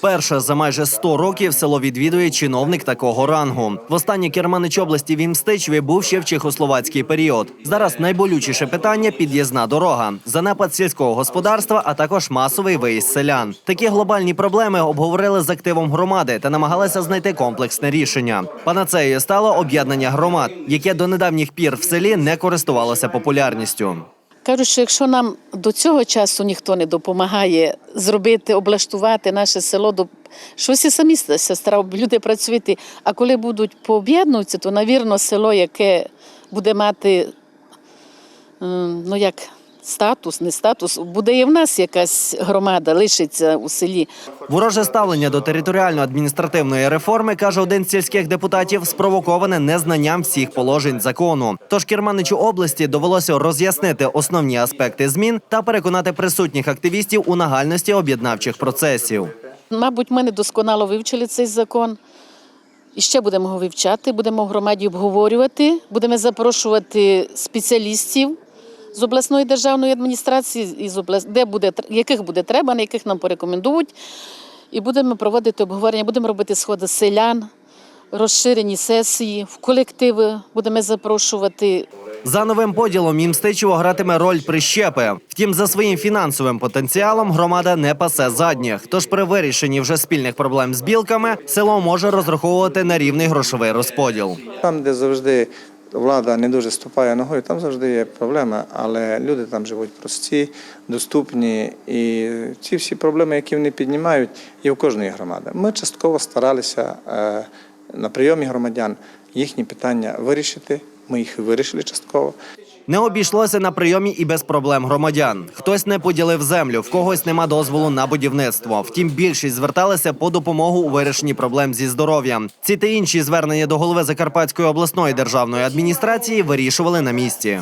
Перше за майже 100 років село відвідує чиновник такого рангу. Востаннє керманич області в Імстичеві був ще в чехословацький період. Зараз найболючіше питання під'їзна дорога, занепад сільського господарства, а також масовий виїзд селян. Такі глобальні проблеми обговорили з активом громади та намагалися знайти комплексне рішення. Панацеєю стало об'єднання громад, яке до недавніх пір в селі не користувалося популярністю. Кажуть, що якщо нам до цього часу ніхто не допомагає зробити, облаштувати наше село, до що і самі сестра, люди працювати. А коли будуть пооб'єднуватися, то, навірно, село, яке буде мати ем, ну як статус, не статус, буде і в нас якась громада, лишиться у селі. Вороже ставлення до територіально-адміністративної реформи, каже один з сільських депутатів, спровоковане незнанням всіх положень закону. Тож керманичу області довелося роз'яснити основні аспекти змін та переконати присутніх активістів у нагальності об'єднавчих процесів. Мабуть, ми недосконало вивчили цей закон. І ще будемо його вивчати, будемо в громаді обговорювати, будемо запрошувати спеціалістів з обласної державної адміністрації, із облас... де буде, яких буде треба, на яких нам порекомендують. І будемо проводити обговорення, будемо робити сходи селян, розширені сесії, в колективи будемо запрошувати. За новим поділом Мімстичево гратиме роль прищепи. Втім, за своїм фінансовим потенціалом громада не пасе задніх. Тож при вирішенні вже спільних проблем з білками село може розраховувати на рівний грошовий розподіл. Там, де завжди влада не дуже ступає ногою, там завжди є проблеми, але люди там живуть прості, доступні. І ці всі проблеми, які вони піднімають, є в кожної громади. Ми частково старалися е, на прийомі громадян їхні питання вирішити. Ми їх вирішили частково. Не обійшлося на прийомі і без проблем громадян. Хтось не поділив землю, в когось нема дозволу на будівництво. Втім, більшість зверталися по допомогу у вирішенні проблем зі здоров'ям. Ці та інші звернення до голови Закарпатської обласної державної адміністрації вирішували на місці.